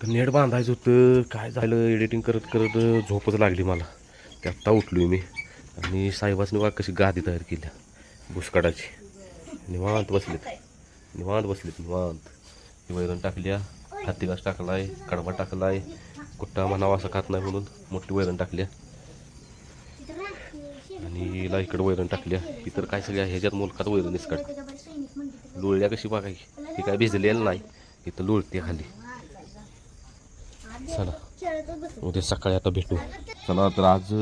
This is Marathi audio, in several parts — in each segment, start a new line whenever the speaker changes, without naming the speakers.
तर नेट बांधायचं होतं काय झालं एडिटिंग करत करत झोपच लागली मला. ते आत्ता उठलो मी आणि साहेबासने वा कशी गादी तयार केल्या भुसकाटाची निवांत बसलेत. निवांत बसलेत निवांत. ही वैरण टाकल्या हत्ती घास टाकलाय कडवा टाकलाय कुट्टा म्हणावा असं खात नाही म्हणून मोठी वैरण टाकल्या. आणि हिला इकडं वैरण टाकल्या. इतर काय सगळ्या ह्याच्यात मुलखात वैरण निसकाट. लोळल्या कशी बघायची ही काय भिजलेलं नाही. इथं लोळते खाली. चला. उद्या सकाळी आता भेटू. चला तर आज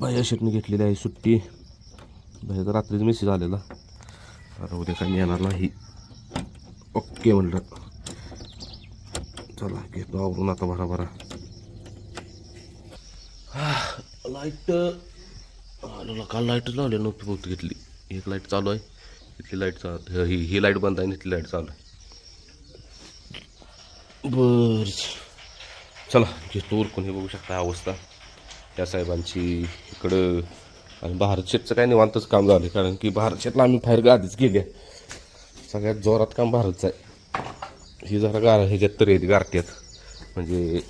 बाया शेटने घेतलेली आहे सुट्टी. बाहेर रात्रीच मेसेज आलेला. तर उद्या काही येणार नाही. ओके म्हणलं. चला घेतो आवरून आता भरा भरा. लाइट काल लाईटच लावली नव्हती बहुतेक घेतली एक लाइट चालू आहे. इथली लाइट चालू ही ही लाइट बंद आहे इथली लाइट चालू आहे. बर. चला घेतो उरकून हे बघू शकता अवस्था. त्या साहेबांची इकडं आणि भारत शेटचं काय निवांतच काम झालं कारण की भारतशेटला आम्ही बाहेर गादीच गेले. सगळ्यात जोरात काम भारतचं आहे. ही जरा गार ह्याच्यात तरी येते गारट्यात म्हणजे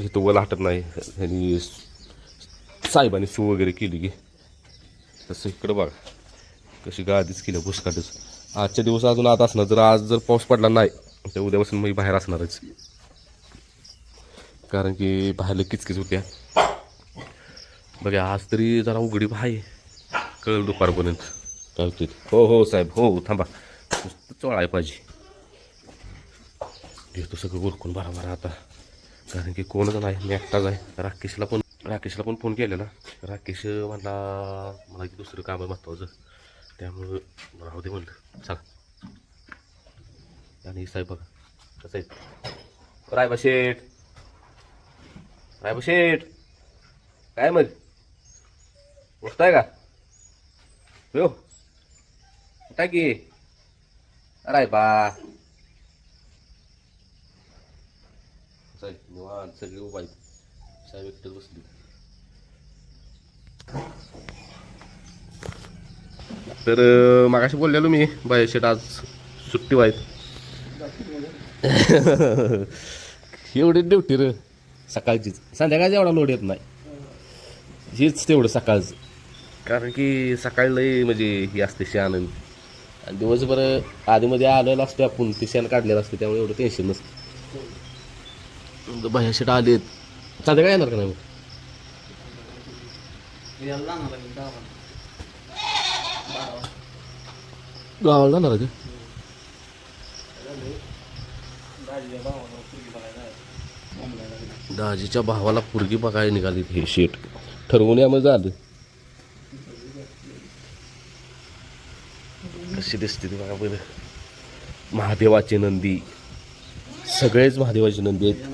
हे तो वल हटत नाही. आणि साहेबांनी सू वगैरे केली की. तसं इकडं बघा. कशी गादीच केली भुसकाटच. आजच्या दिवस अजून आत असणार जर आज जर पाऊस पडला नाही तर उद्यापासून मी बाहेर असणारच. कारण की बाहेर किचकिच होत्या. बघा आज तरी जरा उघडी आहे कळलं दुपारपर्यंत. काय हो हो साहेब हो थांबा. नुसतं चोळाय पाहिजे. घेतो सगळं उरकून बरा बरा आता. कारण की कोणच नाही मी एकटाच आहे. राकेशला पण राकेशला पण फोन केलेला. राकेश म्हणला मला की दुसरं काम आहे महत्त्वाचं त्यामुळं राहू दे म्हणलं. सांग. आणि साहेब बघा कसं आहे? रायबा शेठ. रायबा शेठ. काय मग? उठताय का? हो उठा की. रायबा. साहेब निवांत सगळे उभा साहेब एकटेच बसली. तर मागाशी बोललेलो मी बाय शेट आज सुट्टी वाईट एवढी ड्युटी र सकाळचीच. संध्याकाळची एवढा लोड येत नाही. हीच तेवढं सकाळचं. कारण की सकाळी लई म्हणजे ही असते शान आणि दिवसभर आधीमध्ये आलेलं असते आपण ते शेण काढलेलं असतं त्यामुळे एवढं टेन्शन नसतं. बाह्या शेट आलेत. संध्याकाळ येणार का नाही मग? गावाला जाणार का? दाजीच्या भावाला पुरगी बघायला निघाली हे शेट. ठरवून यामध्ये झालं कशी दिसते ती बघा बरं. महादेवाची नंदी. सगळेच महादेवाची नंदी आहेत.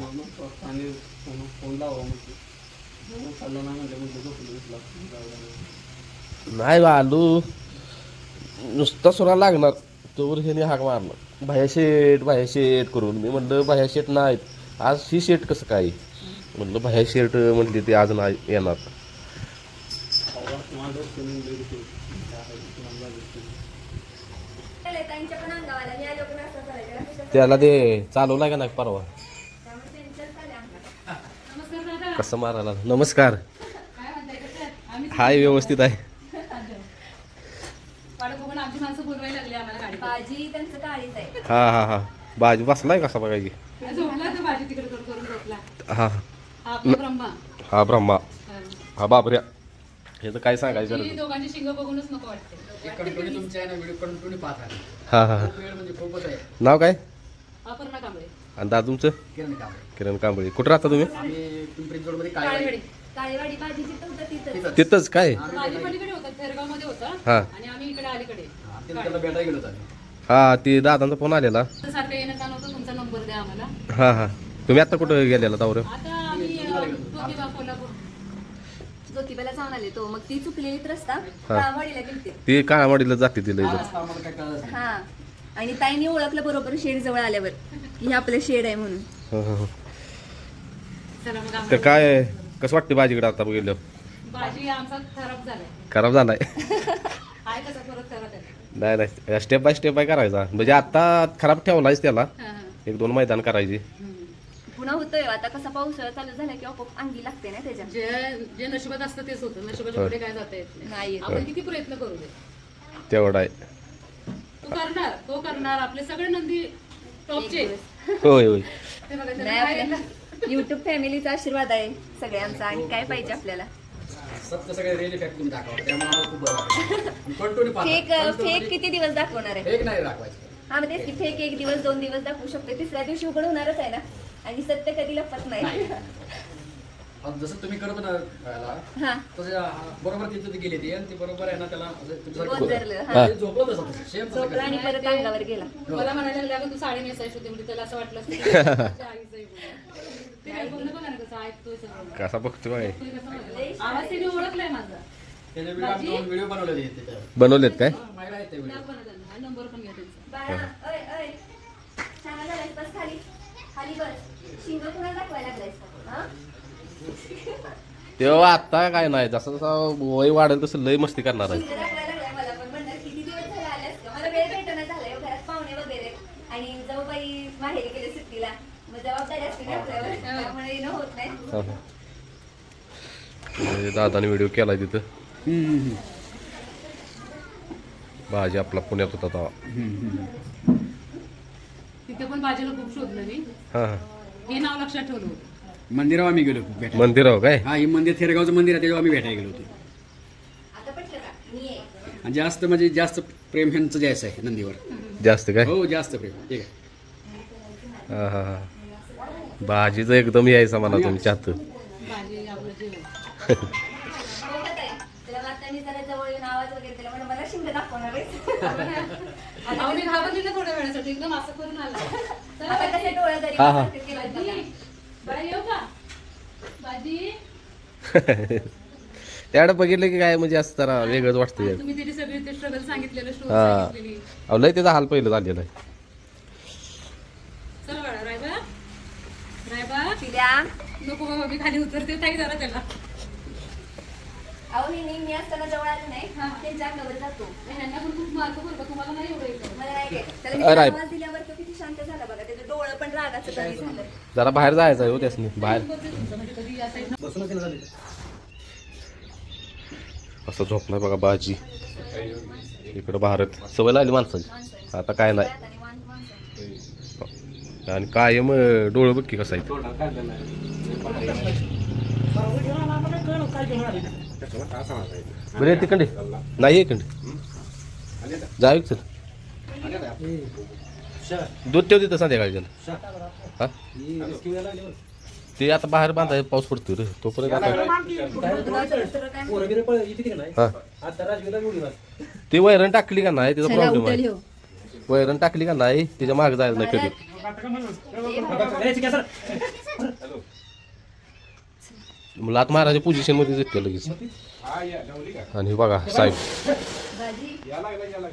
नाही आलू. नुसता सुरा लागणार. तोवर ह्याने हाक मारणार बाह्या शेट बाह्या शेट करून. मी म्हणलं बाह्या शेट नाहीत. आज ही शेट कसं काय? म्हणलं बाह्या शेट म्हणली ते आज नाही येणार. त्याला ते चालवलाय का नाही परवा. कसं मारायला? नमस्कार. हाय व्यवस्थित आहे
वाट बघून आमची माणसं बोलवायला लागली आम्हाला गाडी
भाजी त्यांचं काळीच आहे.
हा हा हा. बाजू बसलाय कसा बघायची
झोपला तो भाजी तिकडे करून करून झोपला.
हा.
हा आपला ब्रह्मा.
हा ब्रह्मा.
हा.
हा बाबऱ्या. हे तर काय सांगायचं
ही
गरज नाही.
दोघांची शिंग बघूनच नको वाटते.
कंटिन्यू तुमच्या आहे ना व्हिडिओ कंटिन्यू पाहत आहे
हा हा हा.
खूप वेळ म्हणजे खूपच आहे.
नाव काय?
अपर्णा कांबळे.
आणि दादा तुमचं?
किरण कांबळे.
किरण कांबळे. कुठं राहता तुम्ही?
आम्ही पिंपरी जोडमध्ये
काळेवाडी
काय
काळेवाडी. भाजीची तर तिथं
तिथंच. काय?
माझी पलीकडे होता थेरगावमध्ये होता.
हा.
आणि आम्ही इकडे अलीकडे.
त्याला भेटायला गेलो होतो आम्ही.
हा ते दादांचा फोन आलेला.
तर सारखं येणं जाणं होतं तुमचा नंबर द्या आम्हाला.
हा हा. तुम्ही आता कुठं गेलेला तावर?
आता आम्ही अ, ज्योतिबा कोल्हापूर.
ज्योतिबाला जाऊन आले तो. मग ती रस्ता काळवाडीला गेलते.
ते काळावाडीला जाते तिला
हा,
इथं.
हा. आणि ताईने ओळखलं बरोबर शेड जवळ आल्यावर की हे आपलं शेड आहे म्हणून.
हा, हा, हा.
चला मग
तर काय कसं वाटते भाजीकडे आता गेलं
भाजी आमचा खराब झालाय.
खराब झालाय.
आहे कसा परत खराब आहे.
नाही नाही स्टेप बाय स्टेप बाय करायचा. म्हणजे आता खराब ठेवलायच त्याला.
हा, हा.
एक दोन मैदान करायचे.
पुन्हा होतोय आता कसा पावसाळा चालू झाला की आपोआप अंगी लागते ना त्याच्या
जे जे नशिबात असतं तेच होतं. नशिबाच्या पुढे काय जाता येत
नाही.
आपण किती प्रयत्न करू दे.
तेवढा आहे.
तू करणार तो करणार. आपले सगळे नंदी टॉपचे
होय होय.
ते बघा
नाही
त्याला काय-
आपल्या युट्यूब फॅमिलीचा आशीर्वाद आहे सगळ्यांचा. आणि काय पाहिजे आपल्याला?
सत्य सगळे रिअल इफेक्ट तुम्ही दाखवा त्यामुळे आम्हाला खूप बरं वाटतं कंटिन्यू
फेक फेक किती दिवस दाखवणार आहे?
फेक नाही दाखवायचं.
हा की फेक एक दिवस दोन दिवस दाखवू शकतो तिसऱ्या दिवशी उघड होणारच आहे ना? आणि सत्य कधी लपत नाही.
जसं तुम्ही करत ना याला,
हा.
तसं हा, बरोबर तिथे ते गेले ते आणि ते बरोबर आहे ना त्याला असं तुमच्यासारखं
गोंधळलं,
झोपलं.
हा.
ते झोपलं तसं तसं सेम तसं
झोपला आणि
करतं.
परत अंगावर गेला.
मला म्हणायला लागले तू साडी नेसायची होती म्हणजे त्याला असं वाटलं असेल की तुझ्या आईचं आहे म्हणून. कसं ऐकतोय सगळं
कसा बघतोय
ऐकतोय कसं बघा. आवाज तिने ओळखलाय माझा
त्याचे व्हिडिओ आम्ही दोन व्हिडिओ बनवले आहेत त्याच्यावर.
बनवलेत काय तेव्हा आता काय नाही जसं जसं वय वाढेल तसं लय मस्ती करणार आहे
शिंग दाखवायला लागलाय मला पण म्हणणार किती दिवस झाले आल्यास का मला वेळ भेटना झालाय हो, घरात पाहुणे वगैरे आणि जाऊ बाई माहेरी गेले सुट्टीला मग जबाबदारी असते ना आपल्यावर त्यामुळे येणं
हा, हा. ते दादाने व्हिडिओ केलाय तिथं. भाजी आपला पुण्यात होता तेव्हा.
तिथे पण बाजूला खूप शोधलं मी.
हा. हा
हे नाव लक्षात ठेवलं होतं.
मंदिरावर आम्ही गेलो
मंदिरावर काय?
हा हे मंदिर थेरगावचं मंदिर आहे त्याच्यावर आम्ही भेटायला गेलो होतो.
आता पटलं का मी आहे.
आणि जास्त म्हणजे जास्त प्रेम ह्यांचं जायचं आहे नंदीवर.
जास्त काय?
हो जास्त प्रेम. ठीक आहे.
हा हा हा. भाजीचं एकदम यायचं म्हणा तुमच्या हात.
भाजी आपलं जेवण.
हो मला
हा, हा. त्याकडे बघितलं की काय म्हणजे असं जरा वेगळंच वाटतं
तुम्ही तिथे सगळी ते स्ट्रगल सांगितलेलं स्टोरी
हा
सांगितलेली.
अहो लय त्याचा हाल पहिलं झालेला आहे
चला बाळा रायबा नको बाबा मी खाली उतरते. जरा त्याला.
अहो मी नेहमी असताना जवळ आलं नाही. त्यांच्या अंगावर जातो.
ह्यांना पण खूप मार्क बरं का. तुम्हाला नाही एवढं येतं
मला नाही काय त्याला मी
अरे.
आवाज दिल्यावर तो किती शांत झाला बघा. त्याचं डोळं पण रागाचं कमी झालं?
जरा बाहेर जायचं आहे हो त्यासनी. बाहेर.
म्हणजे कधी या साईड
बसूनच येणं झालं
असं बघा भाजी इकडं भारत. सवय लागली माणसाची. आता काय नाही.
आणि
कायम डोळं बघ की कसं आहे बरे तिकडे नाही इकडे जाऊ चल. दूध ठेव तिथं संध्याकाळी. हा? ते आता बाहेर बांधाय पाऊस पडतो रे. तोपर्यंत? हा. ते वैरण टाकली का नाही? त्याचा प्रॉब्लेम आहे. वैरण टाकली का नाही तिच्यामागे जायला नाही कधी. लात महाराजा पोझिशनमध्ये येते लगेच. आणि बघा साहेब.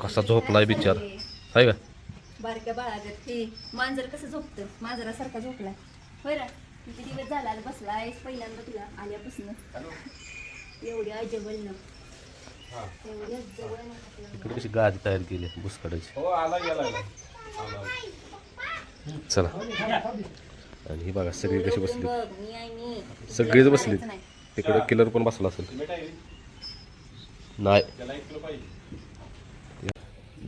कसा झोपलाय बिचार. आहे का?
बारक्या बाळागत हे मांजर कसं झोपतं? मांजरासारखा झोपलाय. होय ना किती दिवस झाला बसलाय पहिल्यांदा तुला आल्यापासून? एवढ्या जवळ न एवढ्या जवळ न
इकडे कशी गादी तयार केली बुसकाडाची चला. आणि ही बघा सगळी कशी बसली. सगळीच बसली. तिकडे किलर पण बसला असेल. नाही.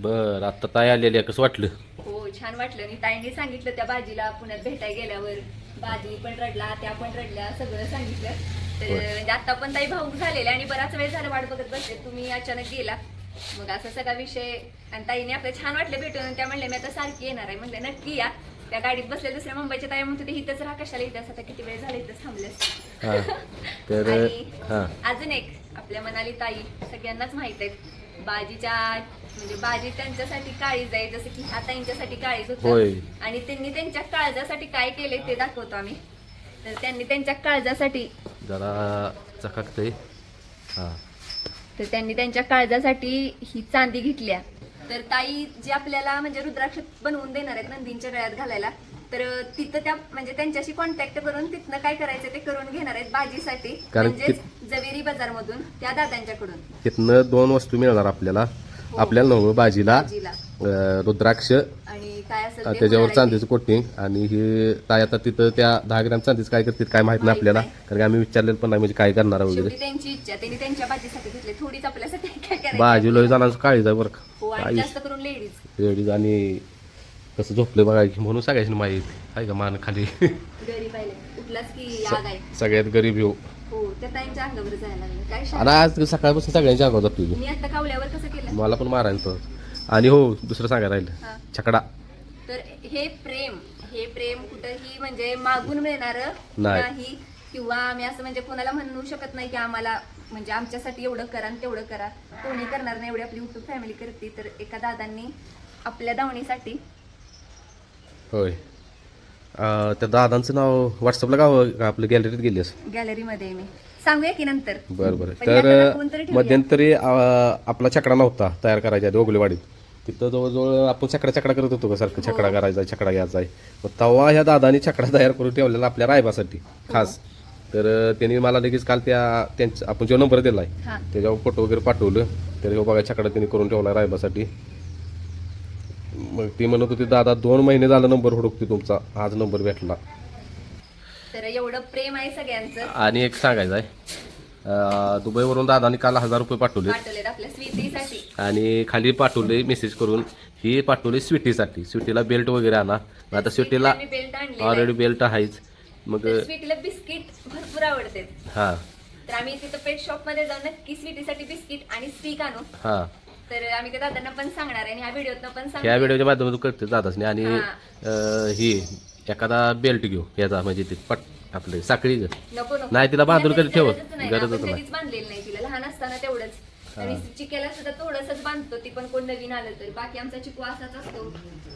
बर आता ताई आलेली आहे कसं वाटलं?
हो छान वाटलं. आणि ताईने सांगितलं त्या बाजीला पुण्यात भेटायला गेल्यावर. बाजी पण रडला त्या पण रडल्या सगळं सांगितलं. तर. म्हणजे आता पण ताई भाऊक झालेले आणि बराच वेळ झाला वाट बघत बसले. तुम्ही अचानक गेला. मग असा सगळा विषय आणि ताईने आपलं छान वाटलं भेटून त्या म्हणले मी आता सारखी येणार आहे. म्हणलं नक्की या. त्या गाडीत बसले दुसऱ्या मुंबईच्या ताई म्हणत होते इथंच राहा कशाला इथंच आता किती वेळ झाला इथंच थांबलेस?
हा. तर
आणि
हा.
अजून एक आपल्या मनाली ताई सगळ्यांनाच माहीत आहे बाजीच्या म्हणजे बाजी त्यांच्यासाठी काळीज आहे जसं की ह्या ताईंच्यासाठी काळीज. होत. आणि त्यांनी त्यांच्या काळजासाठी काय केले ते दाखवतो आम्ही. तर त्यांनी त्यांच्या काळजासाठी
जरा चकाकतंय. हा.
तर त्यांनी त्यांच्या काळजासाठी ही चांदी घेतल्या. तर ताई जी आपल्याला म्हणजे रुद्राक्ष बनवून देणार आहेत नंदींच्या गळ्यात घालायला तर तिथं त्या म्हणजे त्यांच्याशी कॉन्टॅक्ट करून तिथनं काय करायचं ते करून घेणार आहेत बाजीसाठी.
कारण
म्हणजेच जवेरी बाजार मधून त्या दादांच्याकडून.
तिथनं दोन वस्तू मिळणार आपल्याला. आपल्याला नव्हतं बाजीला
बाजीला
अं, रुद्राक्ष
आणि काय असेल
आणि
ते
त्याच्यावर. चांदीचं कोटिंग आणि हे ताई आता तिथं त्या दहा ग्रॅम चांदीचं काय करतील काय माहीत नाही आपल्याला. कारण की आम्ही विचारलेलं पण नाही म्हणजे काय करणार वगैरे.
शेवटी त्यांची इच्छा त्यांनी त्यांच्या भाजीसाठी घेतली. थोडीच आपल्यासाठी काय करायचं
भाजी लोही जाणार काळी जाय बरं
हो
का
आणि
आयुष
जास्त करून लेडीज.
लेडीज आणि कसं झोपले बघा की म्हणून सगळ्याची माहिती. आहे का मान खाली?
गरीब आहे. उठलाच की आग आहे.
सगळ्यात गरीब येऊ.
हो त्या अंगावर जायला लागलं. काय
आणि
शाळा
आज सकाळपासून सगळ्यांची अंगावर तुझी.
मी आता कावल्यावर कसं केलं?
मला पण मारायला तर आणि हो दुसरं सांगायला
हा.
राहिलं छकडा.
तर हे प्रेम हे प्रेम कुठंही म्हणजे मागून मिळणार
नाही.
नाही. किंवा आम्ही असं म्हणजे कोणाला म्हणू शकत नाही की आम्हाला म्हणजे आमच्यासाठी एवढं करा आणि तेवढं करा. कोणी करणार नाही एवढी आपली युट्यूब फॅमिली करते. तर एका दादांनी आपल्या दावणीसाठी
होय. त्या दादांचं नाव व्हॉट्सअपला गाव आपलं गॅलरीत गेली असं
गॅलरीमध्ये मी. सांगूया की नंतर.
बरं बरं. तर
तरी.
मध्यंतरी आपला छकडा नव्हता तयार करायच्या आधी ओगलेवाडीत. तिथं जवळजवळ आपण छकडा छकडा करत होतो का सारखं?
हो.
छकडा करायचा छकडा घ्यायचा आहे. मग तेव्हा ह्या दादानी छकडा तयार करून ठेवलेला आपल्या रायबासाठी खास. तर अं, त्यांनी मला लगेच काल त्या त्यांचा आपण जो नंबर दिला आहे
हा.
त्याच्यावर फोटो वगैरे पाठवलं. तर हे बघा छकडा त्यांनी करून ठेवला रायबासाठी. मग ती म्हणत होती दादा दोन महिने झाला नंबर हुडकते तुमचा. आज नंबर भेटला.
तर एवढं प्रेम आहे सगळ्यांचं.
आणि एक सांगायचं आहे. अं, दुबईवरून दादानी काल हजार रुपये पाठवले
पाठवलेत आपल्या स्वीटीसाठी.
आणि खाली पाठवले मेसेज करून ही पाठवली स्वीटीसाठी. स्वीटीला बेल्ट वगैरे आणा. मग आता स्वीटीला
मी बेल्ट आणले
ऑलरेडी बेल्ट आहेच. मग
स्वीटीला बिस्किट भरपूर आवडते
हां.
तर आम्ही तिथं पेट शॉपमध्ये जाऊन नक्की स्वीटीसाठी बिस्किट आणि स्टिक आणू.
हां.
तर आम्ही त्या दादांना पण सांगणार आहे आणि ह्या व्हिडिओत पण
ह्या
सांगणार
व्हिडिओच्या माध्यमातून कळते दादाच नाही आणि
हां.
अं, ही एखादा बेल्ट घेऊ याचा म्हणजे ते पट आपले साखळी ग
नको नको
नाही, तिला बांधून कधी ठेव.
गरजच नाही.
गरजच
आपण
नाही.
कधीच बांधलेलं नाही तिला लहान असताना तेवढंच आणि चिकेला सुद्धा थोडंसच बांधतो ती पण कोण नवीन आलं तरी बाकी आमचा चिकू असाच असतो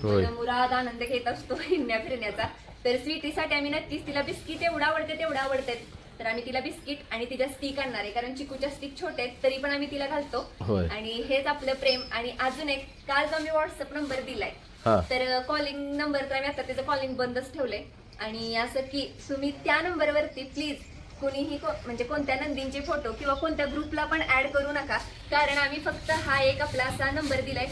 होय.
मुराद आनंद घेत असतो हिंडण्या फिरण्याचा तर स्वीटीसाठी आम्ही नक्कीच तिला बिस्किट एवढं आवडते तेवढं आवडतात तर आम्ही तिला बिस्किट आणि तिच्या स्टिक आणणार आहे. कारण चिकूच्या स्टिक छोटे आहेत तरी पण आम्ही तिला घालतो.
होय.
आणि हेच आपलं प्रेम. आणि अजून एक काल जो आम्ही व्हॉट्सअप नंबर दिलाय
हां.
तर कॉलिंग नंबर तर आम्ही आता त्याचं कॉलिंग बंदच ठेवलंय. आणि असं की तुम्ही त्या नंबरवरती प्लीज कोणीही को- म्हणजे कोणत्या नंदींचे फोटो किंवा कोणत्या ग्रुपला पण ऍड करू नका. कारण आम्ही फक्त हा एक आपला असा नंबर दिलाय.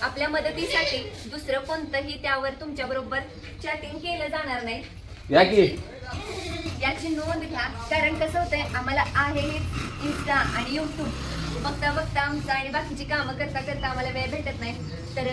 आपल्या मदतीसाठी दुसरं कोणतंही त्यावर तुमच्या बरोबर चॅटिंग केलं जाणार नाही.
या की.
याची नोंद घ्या. कारण कसं होतंय आम्हाला आहे हे इन्स्टा आणि युट्यूब बघता बघता आमचं आणि बाकीची कामं करता करता आम्हाला वेळ भेटत नाही. तर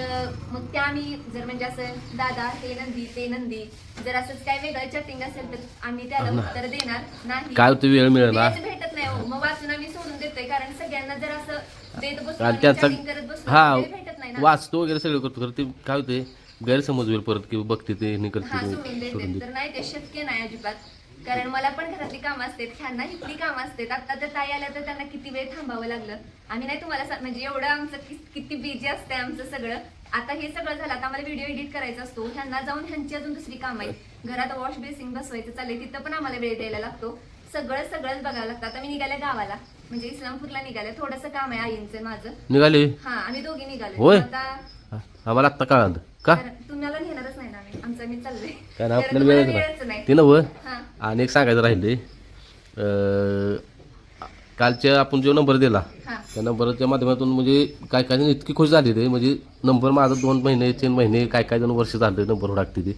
मग त्या आम्ही जर म्हणजे असं दादा हे नंदी ते नंदी. जर असंच काय वेगळं चॅटिंग असेल तर आम्ही त्याला उत्तर देणार नाही.
काय होतं वेळ
वेळच भेटत नाही हो. मग वाचून आम्ही सोडून देतोय. कारण सगळ्यांना जर असं देत बसलो
आणि
आणि
त्यांचा
chatting करत बसलो
हा
तर वेळ भेटत नाही ना.
वाचतो वगैरे सगळं करतो खरं ते काय होते गैरसमज होईल परत की बघते ते हे करते ते,
सोडून
सोडून
देते.
दे
तर नाही ते शक्य नाही अजिबात. कारण मला पण घरातली कामं असतात ह्यांना इथली कामं असतात. आता तर ताई आल्या तर त्यांना किती वेळ थांबावं लागलं. आम्ही नाही तुम्हाला म्हणजे एवढं आमचं किती बिझी असतंय आमचं सगळं. आता हे सगळं झालं आता आम्हाला व्हिडिओ एडिट करायचा असतो. ह्यांना जाऊन ह्यांची अजून दुसरी काम आहेत. घरात वॉश बेसिंग बसवायचं चाललंय तिथं पण आम्हाला वेळ द्यायला लागतो. सगळं सगळंच बघावं लागतं. आता मी निघाले गावाला. म्हणजे इस्लामपूरला निघाले. थोडंसं काम आहे आईंचं माझं.
निघाले?
हा आम्ही दोघी निघालो.
होय.
आता
आम्हाला आत्ता कळालं. का?
तुम्हाला नेणारच नाही ना आम्ही. आमचं मी चाललंय.
कारण आपल्याला वेळच नाही.
नाही.
ते नव
हा.
आणि एक सांगायचं राहिले कालच्या आपण जो नंबर दिला त्या नंबरच्या माध्यमातून म्हणजे काय काय जण इतकी खुश झाली ते म्हणजे नंबर माझा दोन महिने तीन महिने काय काय जण वर्ष झाले नंबर टाकते ते.